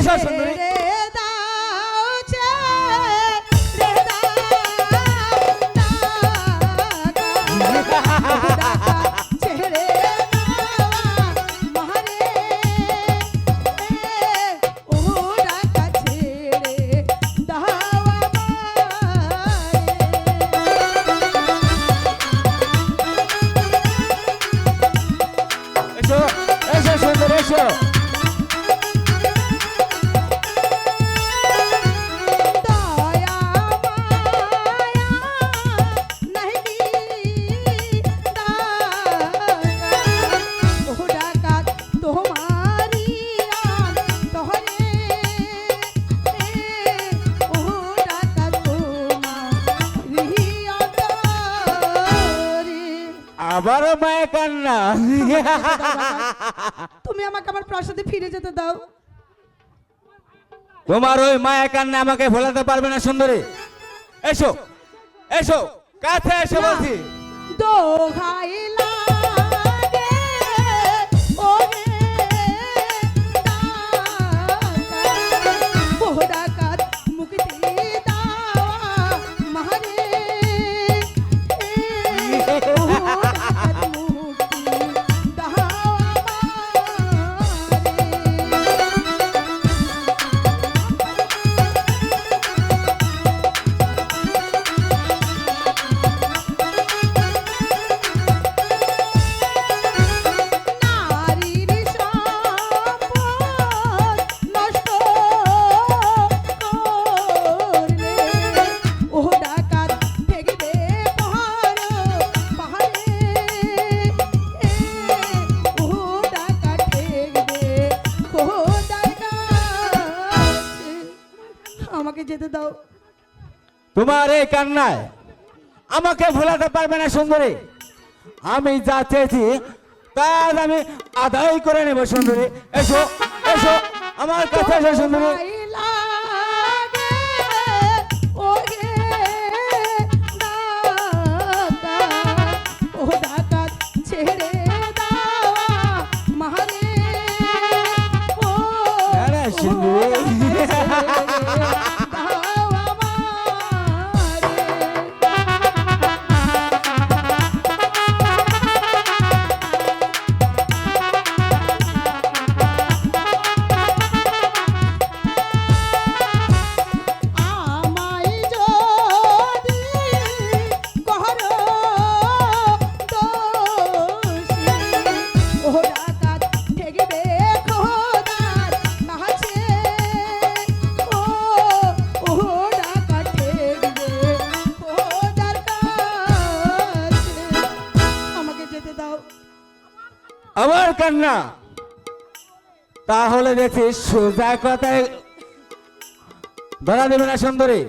এসো সুন্দরী ডাকাত তোমারি আন তহরে ও ডাকাত তোমারি আদরে আবার মায়া কান্না। তুমি আমাকে আমার প্রাসাদে ফিরে যেতে দাও। তোমার ওই মায়া কান্না আমাকে ভোলাতে পারবে না সুন্দরী। এসো এসো কাছে এসো বলছি। দোহাই আমাকে যেতে দাও তোমার এই কান্নায় আমাকে ভোলাতে পারবে না সুন্দরী আমি যা চেয়েছি তার আমি আদায় করে নেব সুন্দরী এসো এসো আমার কাছে এসো সুন্দরী দোহাই আমার কান্না। তাহলে দেখছি সোজা কথায় ধরা দেবে না সুন্দরী।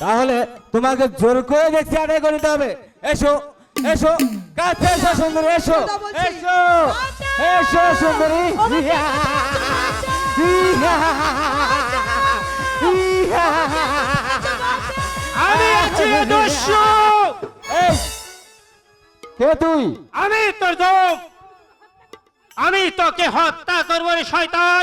তাহলে তোমাকে জোর করে দেখছি আদায় করে দিতে হবে। এসো এসো কাছে এসো সুন্দরী এসো এসো এসো সুন্দরী। আমি আছি দস্যু কে তুই? আমি তোর দম আমি তোকে হত্যা করব রে শয়তান।